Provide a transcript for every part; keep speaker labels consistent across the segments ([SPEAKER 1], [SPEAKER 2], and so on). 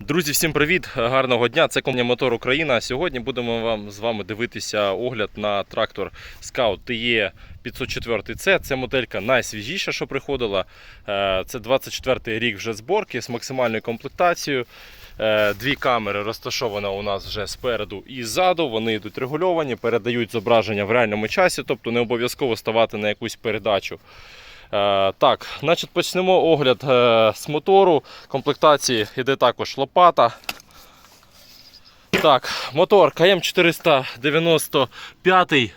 [SPEAKER 1] Друзі, всім привіт! Гарного дня! Це компанія Мотор Україна. Сьогодні будемо вам з вами дивитися огляд на трактор Scout TE 504C. Це моделька найсвіжіша, що приходила. Е, Це 24 рік вже зборки з максимальною комплектацією. Е, Дві камери розташовані у нас вже спереду і ззаду. Вони йдуть регульовані, передають зображення в реальному часі, тобто не обов'язково ставати на якусь передачу. Е, так, значить Почнемо огляд е, з мотору. Комплектації йде також лопата. Так, Мотор КМ495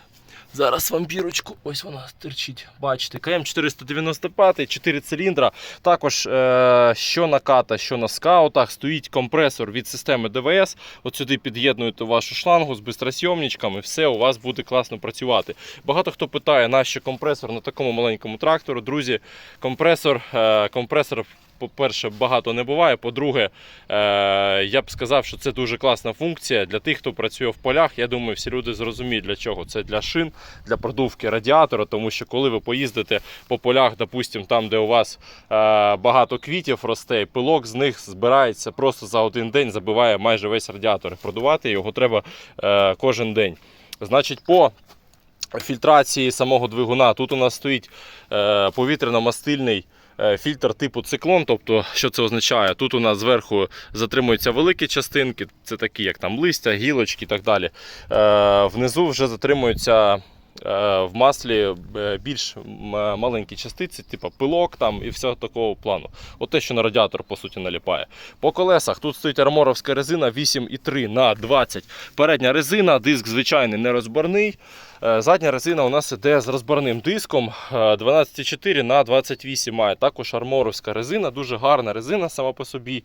[SPEAKER 1] Зараз вам бірочку, ось вона терчить. Бачите, КМ495, 4 циліндра. Також е, що на ката, що на скаутах, стоїть компресор від системи ДВС. От сюди під'єднуєте вашу шлангу з бистросйомничками, все у вас буде класно працювати. Багато хто питає, нащо компресор на такому маленькому трактору. Друзі, компресор, е, компресор по-перше, багато не буває. По-друге, е, я б сказав, що це дуже класна функція для тих, хто працює в полях. Я думаю, всі люди зрозуміють для чого. Це для шин, для продувки радіатора, тому що коли ви поїздите по полях, допустимо, там, де у вас е, багато квітів росте, пилок з них збирається просто за один день, забиває майже весь радіатор. Продувати його треба е, кожен день. Значить, по фільтрації самого двигуна тут у нас стоїть повітряно-мастильний. Е, Фільтр типу циклон, тобто, що це означає? Тут у нас зверху затримуються великі частинки, це такі, як там листя, гілочки і так далі. Е, внизу вже затримуються в маслі е, більш маленькі частиці, типу пилок там і все такого плану. От те, що на радіатор по суті наліпає. По колесах тут стоїть арморовська резина 8,3 на 20. Передня резина, диск звичайний нерозборний. Е, Задня резина у нас іде з розборним диском е, 12,4 на 28 має. Також арморовська резина, дуже гарна резина сама по собі.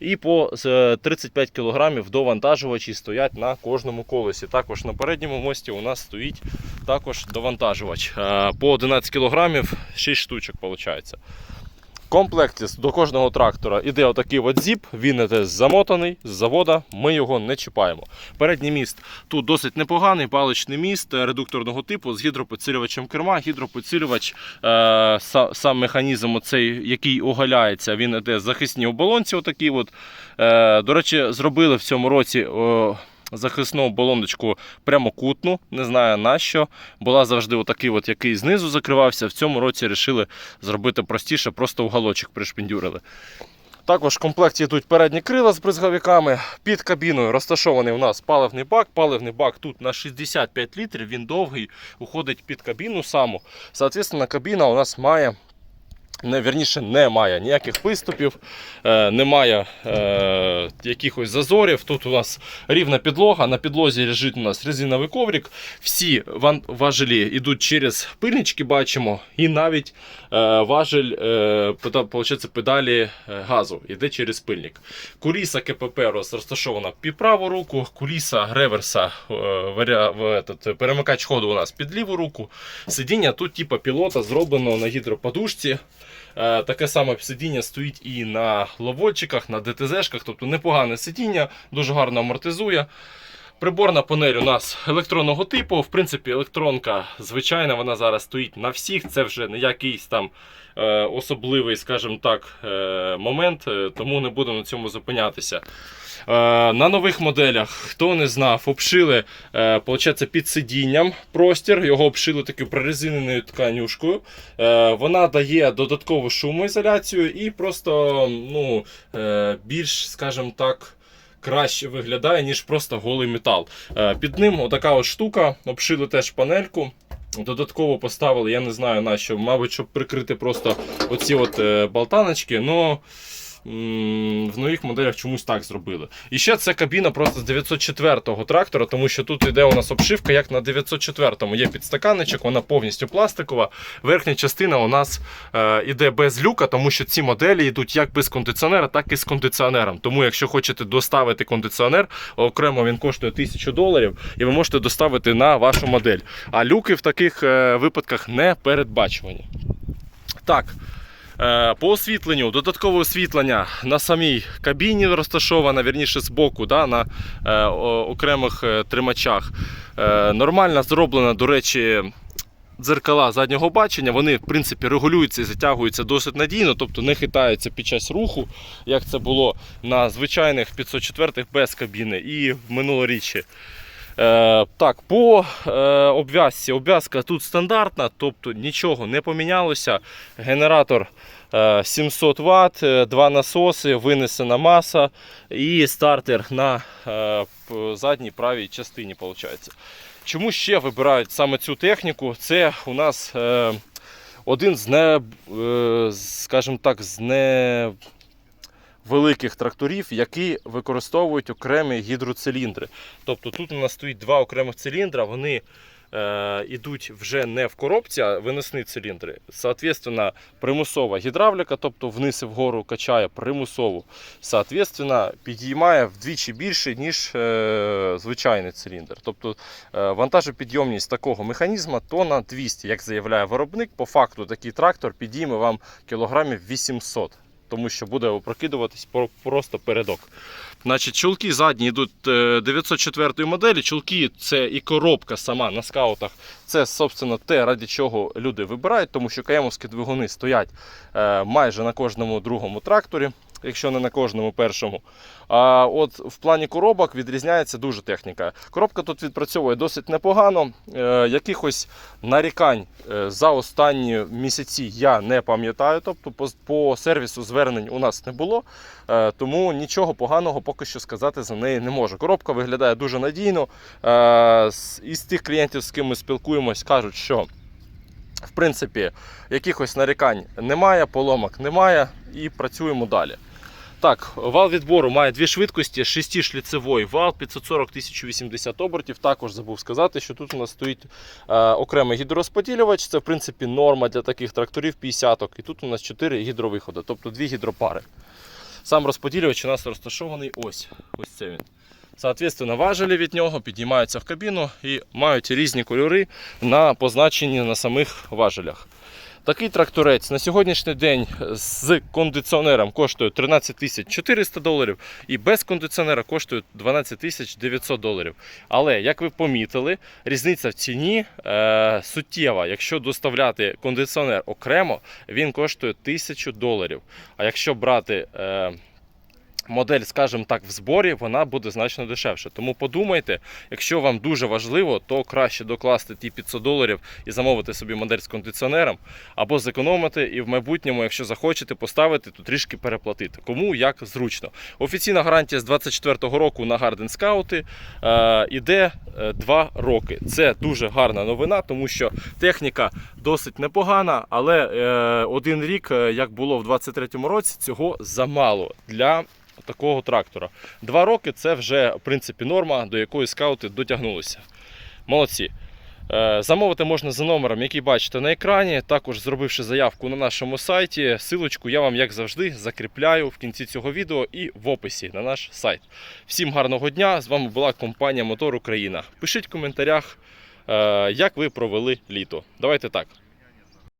[SPEAKER 1] І по е, 35 кг довантажувачі стоять на кожному колесі. Також на передньому мості у нас стоїть також довантажувач. Е, По 11 кг 6 штучок виходить. В до кожного трактора іде отакий от зіп, він іде замотаний з завода, ми його не чіпаємо. Передній міст тут досить непоганий, паличний міст е, редукторного типу з гідропідсилювачем керма. Гідропідсилювач, е, сам механізм, оцей, який оголяється, він іде з захисній оболонці. Отакий от. Е, до речі, зробили в цьому році. о, Захисну оболоночку прямокутну, не знаю на що. Була завжди отакий, от, який знизу закривався. В цьому році вирішили зробити простіше, просто уголочок пришпендюрили. Також в комплекті йдуть передні крила з бризговиками. Під кабіною розташований у нас паливний бак. Паливний бак тут на 65 літрів, він довгий, уходить під кабіну саму. Соответственно, кабіна у нас має. Не, вірніше, немає ніяких виступів, е, немає е, якихось зазорів. Тут у нас рівна підлога. На підлозі лежить у нас резиновий коврик. Всі важелі йдуть через пильнички, бачимо, і навіть е, важель е, педалі е, газу йде через пильник. Куліса КПП розташована під праву руку, куліса реверса, е, в, этот, перемикач ходу у нас під ліву руку. Сидіння тут, типу пілота, зроблено на гідроподушці. Е, Таке саме сидіння стоїть і на ловодчиках, на ДТЗ-шках, тобто непогане сидіння, дуже гарно амортизує. Приборна панель у нас електронного типу. В принципі, електронка звичайна, вона зараз стоїть на всіх. Це вже не якийсь там е, особливий, скажімо так, е, момент, е, тому не буду на цьому зупинятися. Е, на нових моделях, хто не знав, обшили е, получається, під сидінням простір, його обшили такою прорезиненою тканюшкою. Е, вона дає додаткову шумоізоляцію і просто ну, е, більш, скажімо так, краще виглядає, ніж просто голий метал. Е, Під ним отака от штука, обшили теж панельку. Додатково поставили, я не знаю на що, мабуть, щоб прикрити просто оці от е, болтаночки. Но в нових моделях чомусь так зробили. І ще це кабіна просто з 904-го трактора, тому що тут йде у нас обшивка, як на 904-му. Є підстаканничок, вона повністю пластикова. Верхня частина у нас е, іде без люка, тому що ці моделі йдуть як без кондиціонера, так і з кондиціонером. Тому, якщо хочете доставити кондиціонер, окремо він коштує 1000 доларів, і ви можете доставити на вашу модель. А люки в таких е, випадках не передбачувані. Так. Е, По освітленню, додаткове освітлення на самій кабіні розташоване, вірніше з боку, да, на е, окремих е, тримачах. Нормально зроблена, до речі, дзеркала заднього бачення, вони в принципі регулюються і затягуються досить надійно, тобто не хитаються під час руху, як це було на звичайних 504 х без кабіни і в минулоріччі. Е, так, по е, обв'язці. Обв'язка тут стандартна, тобто нічого не помінялося. Генератор е, 700 Вт, е, два насоси, винесена маса і стартер на задній правій частині. Виходить. Чому ще вибирають саме цю техніку? Це у нас один з не, скажімо так, з не великих тракторів, які використовують окремі гідроциліндри. Тобто тут у нас стоїть два окремих циліндра, вони е, йдуть вже не в коробці, а виносні циліндри. Соответственно, примусова гідравліка, тобто вниз і вгору качає примусову. Соответственно, підіймає вдвічі більше, ніж е, звичайний циліндр. Тобто е, вантажопідйомність такого механізму тонна 200, як заявляє виробник. По факту такий трактор підійме вам кілограмів 800 тому що буде опрокидуватись просто передок. Значить, чулки задні йдуть е, 904 моделі. Чулки це і коробка сама на скаутах. Це, собственно, те, ради чого люди вибирають, тому що каємовські двигуни стоять е, майже на кожному другому тракторі, якщо не на кожному першому. А от в плані коробок відрізняється дуже техніка. Коробка тут відпрацьовує досить непогано. Е, якихось нарікань е, за останні місяці я не пам'ятаю. Тобто по, сервісу звернень у нас не було. Е, тому нічого поганого поки що сказати за неї не можу. Коробка виглядає дуже надійно. Із тих клієнтів, з ким ми спілкуємось, кажуть, що в принципі якихось нарікань немає, поломок немає і працюємо далі. Так, вал відбору має дві швидкості, 6-шліцевий вал 540-1080 обертів. Також забув сказати, що тут у нас стоїть е, окремий гідророзподілювач. Це в принципі норма для таких тракторів 50 І тут у нас 4 гідровиходи, тобто дві гідропари. Сам розподілювач у нас розташований ось. Ось це він. Соответственно, важелі від нього піднімаються в кабіну і мають різні кольори на позначенні на самих важелях. Такий тракторець на сьогоднішній день з кондиціонером коштує 13 тисяч 400 доларів і без кондиціонера коштує 12 тисяч 900 доларів. Але, як ви помітили, різниця в ціні е, суттєва. Якщо доставляти кондиціонер окремо, він коштує 1000 доларів. А якщо брати е, модель, скажімо так, в зборі, вона буде значно дешевше. Тому подумайте, якщо вам дуже важливо, то краще докласти ті 500 доларів і замовити собі модель з кондиціонером, або зекономити і в майбутньому, якщо захочете поставити, то трішки переплатити. Кому як зручно. Офіційна гарантія з 24-го року на Garden Scout е, іде 2 роки. Це дуже гарна новина, тому що техніка досить непогана, але е, один рік, е, як було в 23-му році, цього замало для такого трактора. Два роки це вже в принципі норма, до якої скаути дотягнулися. Молодці. Е, Замовити можна за номером, який бачите на екрані. Також зробивши заявку на нашому сайті. Силочку я вам, як завжди, закріпляю в кінці цього відео і в описі на наш сайт. Всім гарного дня! З вами була компанія Мотор Україна. Пишіть в коментарях, е, як ви провели літо. Давайте так.